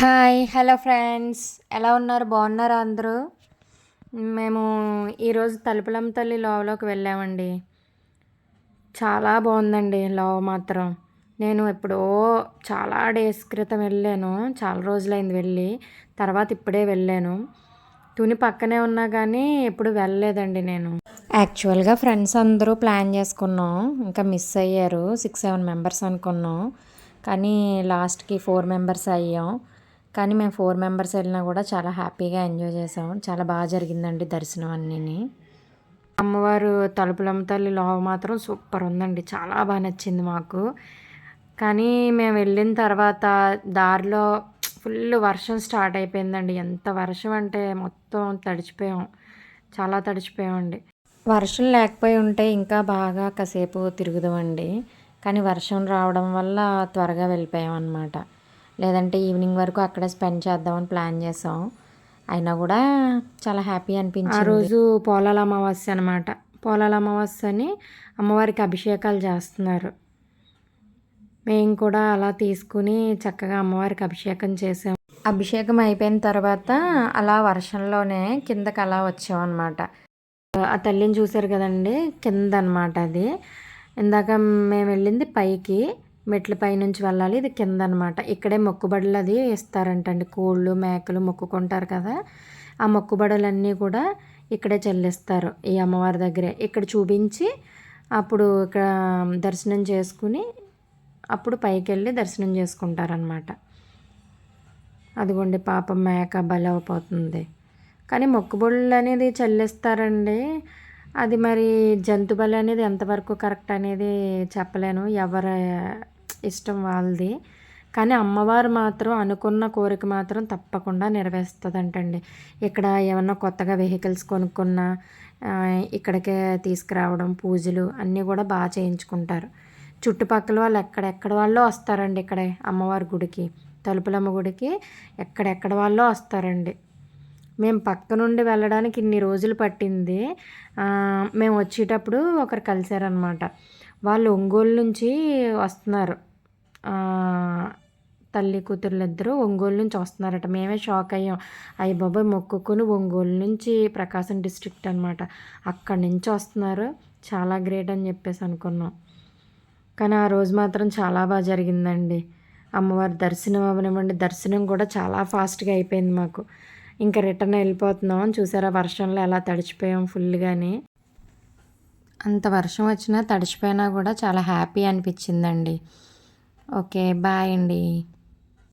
Hi hello friends. ఎలా ఉన్నారు? బాగున్నారా అందరూ? మేము ఈరోజు తలుపులం తల్లి లోవలోకి వెళ్ళామండి. చాలా బాగుందండి లోవ మాత్రం. నేను ఎప్పుడో చాలా డేస్ క్రితం వెళ్ళాను. చాలా రోజులైంది వెళ్ళి. తర్వాత ఇప్పుడే వెళ్ళాను. తుని పక్కనే ఉన్నా కానీ ఎప్పుడు వెళ్ళలేదండి నేను. యాక్చువల్గా ఫ్రెండ్స్ అందరూ ప్లాన్ చేసుకున్నాం. ఇంకా మిస్ అయ్యారు. సిక్స్ సెవెన్ మెంబర్స్ అనుకున్నాం. కానీ లాస్ట్కి ఫోర్ మెంబర్స్ అయ్యాం. కానీ మేము ఫోర్ మెంబర్స్ వెళ్ళినా కూడా చాలా హ్యాపీగా ఎంజాయ్ చేసాము. చాలా బాగా జరిగిందండి దర్శనం అన్నీ అమ్మవారు తలుపులమ్మ తల్లి లోవ మాత్రం సూపర్ ఉందండి. చాలా బాగా నచ్చింది మాకు. కానీ మేము వెళ్ళిన తర్వాత దారిలో ఫుల్ వర్షం స్టార్ట్ అయిపోయిందండి. ఎంత వర్షం అంటే మొత్తం తడిచిపోయాం. చాలా తడిచిపోయామండి. వర్షం లేకపోయి ఉంటే ఇంకా బాగా కాసేపు తిరుగుదామండి. కానీ వర్షం రావడం వల్ల త్వరగా వెళ్ళిపోయాం అన్నమాట లేదంటే ఈవినింగ్ వరకు అక్కడ స్పెండ్ చేద్దామని ప్లాన్ చేసాం. అయినా కూడా చాలా హ్యాపీ అనిపించింది. ఆ రోజు పోలాల అమావాస్య అనమాట పోలాల అమావాస్య అని అమ్మవారికి అభిషేకాలు చేస్తున్నారు. మేము కూడా అలా తీసుకుని చక్కగా అమ్మవారికి అభిషేకం చేసాం. అభిషేకం అయిపోయిన తర్వాత అలా వర్షంలోనే కిందకి అలా వచ్చామన్నమాట ఆ తల్లిని చూసారు కదండి? కింద అనమాట అది. ఇందాక మేము వెళ్ళింది పైకి. మెట్ల పైనుంచి వెళ్ళాలి. ఇది కింద అనమాట ఇక్కడే మొక్కుబడులు అది ఇస్తారంటండి. కోళ్ళు మేకలు మొక్కుకుంటారు కదా. ఆ మొక్కుబడులన్నీ కూడా ఇక్కడే చెల్లిస్తారు ఈ అమ్మవారి దగ్గరే. ఇక్కడ చూపించి అప్పుడు ఇక్కడ దర్శనం చేసుకుని అప్పుడు పైకి వెళ్ళి దర్శనం చేసుకుంటారనమాట అదిగోండి పాపం మేక బలవపోతుంది. కానీ మొక్కుబడులు అనేది చెల్లిస్తారండి. అది మరి జంతు బలి అనేది ఎంతవరకు కరెక్ట్ అనేది చెప్పలేను. ఎవరు ఇష్టం వాళ్ళది. కానీ అమ్మవారు మాత్రం అనుకున్న కోరిక మాత్రం తప్పకుండా నెరవేరుస్తుందంటండి. ఇక్కడ ఏమన్నా కొత్తగా వెహికల్స్ కొనుక్కున్నా ఇక్కడికే తీసుకురావడం పూజలు అన్నీ కూడా బాగా చేయించుకుంటారు. చుట్టుపక్కల వాళ్ళు ఎక్కడెక్కడ వాళ్ళు వస్తారండి ఇక్కడే అమ్మవారి గుడికి. తలుపులమ్మ గుడికి ఎక్కడెక్కడ వాళ్ళు వస్తారండి. మేము పక్క నుండి వెళ్ళడానికి ఇన్ని రోజులు పట్టింది. మేము వచ్చేటప్పుడు ఒకరు కలిశారనమాట వాళ్ళు ఒంగోలు నుంచి వస్తున్నారు. తల్లి కూతుర్లిద్దరూ ఒంగోలు నుంచి వస్తున్నారట. మేమే షాక్ అయ్యాం. అయ్యి బాబాయ్ మొక్కుకొని ఒంగోలు నుంచి ప్రకాశం డిస్ట్రిక్ట్ అనమాట అక్కడి నుంచి వస్తున్నారు. చాలా గ్రేట్ అని చెప్పేసి అనుకున్నాం. కానీ ఆ రోజు మాత్రం చాలా బాగా జరిగిందండి. అమ్మవారి దర్శనం అవనివ్వండి. దర్శనం కూడా చాలా ఫాస్ట్గా అయిపోయింది మాకు. ఇంకా రిటర్న్ వెళ్ళిపోతున్నాం. చూసారా వర్షంలో ఎలా తడిచిపోయాం ఫుల్గాని. అంత వర్షం వచ్చినా తడిచిపోయినా కూడా చాలా హ్యాపీ అనిపించిందండి. ఓకే బాయ్ అండి.